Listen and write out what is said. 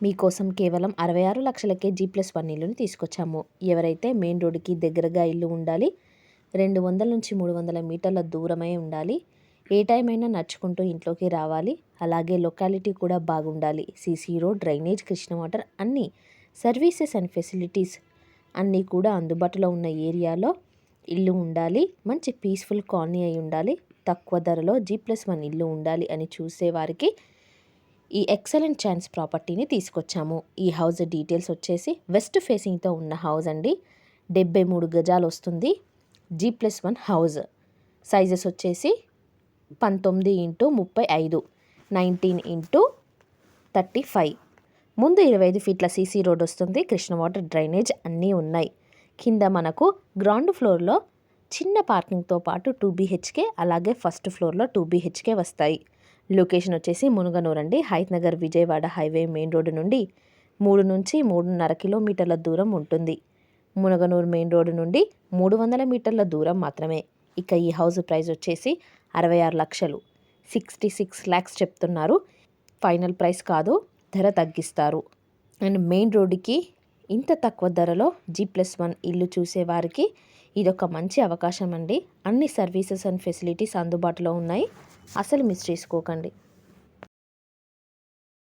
మీకోసం కేవలం అరవై ఆరు లక్షలకే జీ ప్లస్ వన్ ఇల్లుని తీసుకొచ్చాము. ఎవరైతే మెయిన్ రోడ్డుకి దగ్గరగా ఇల్లు ఉండాలి రెండు వందల నుంచి మూడు వందల మీటర్ల దూరమై ఉండాలి ఏ టైం అయినా నడుచుకుంటూ ఇంట్లోకి రావాలి అలాగే లొకాలిటీ కూడా బాగుండాలి. CC road drainage Krishna water అన్నీ సర్వీసెస్ అండ్ ఫెసిలిటీస్ అన్నీ కూడా అందుబాటులో ఉన్న ఏరియాలో ఇల్లు ఉండాలి మంచి పీస్ఫుల్ కాలనీ అయి ఉండాలి తక్కువ ధరలో జీ ప్లస్ వన్ ఇల్లు ఉండాలి అని చూసేవారికి ఈ ఎక్సలెంట్ ఛాన్స్ ప్రాపర్టీని తీసుకొచ్చాము. ఈ హౌస్ డీటెయిల్స్ వచ్చేసి వెస్ట్ ఫేసింగ్తో ఉన్న హౌస్ అండి. డెబ్బై మూడు గజాలు వస్తుంది. G plus one house. Sizes వచ్చేసి పంతొమ్మిది ఇంటూ ముప్పై ఐదు నైన్టీన్ ఇంటూ థర్టీ ఫైవ్. ముందు ఇరవై ఐదు ఫీట్ల సీసీ రోడ్ వస్తుంది. కృష్ణ వాటర్ డ్రైనేజ్ అన్నీ ఉన్నాయి. కింద మనకు గ్రౌండ్ ఫ్లోర్లో చిన్న పార్కింగ్తో పాటు టూ బీహెచ్కే అలాగే ఫస్ట్ ఫ్లోర్లో టూ బీహెచ్కే వస్తాయి. లొకేషన్ వచ్చేసి మునుగనూరు అండి Hayath Nagar Vijayawada highway main road నుండి మూడు నుంచి మూడున్నర కిలోమీటర్ల దూరం ఉంటుంది. మునగనూరు మెయిన్ రోడ్డు నుండి మూడు వందల మీటర్ల దూరం మాత్రమే. ఇక ఈ హౌస్ ప్రైస్ వచ్చేసి అరవై ఆరు లక్షలు. సిక్స్టీ సిక్స్ ల్యాక్స్ చెప్తున్నారు. ఫైనల్ ప్రైస్ కాదు ధర తగ్గిస్తారు. అండ్ మెయిన్ రోడ్డుకి ఇంత తక్కువ ధరలో జీ ప్లస్ వన్ ఇల్లు చూసేవారికి ఇదొక మంచి అవకాశం అండి అన్ని సర్వీసెస్ అండ్ ఫెసిలిటీస్ అందుబాటులో ఉన్నాయి. అసలు మిస్ చేసుకోకండి.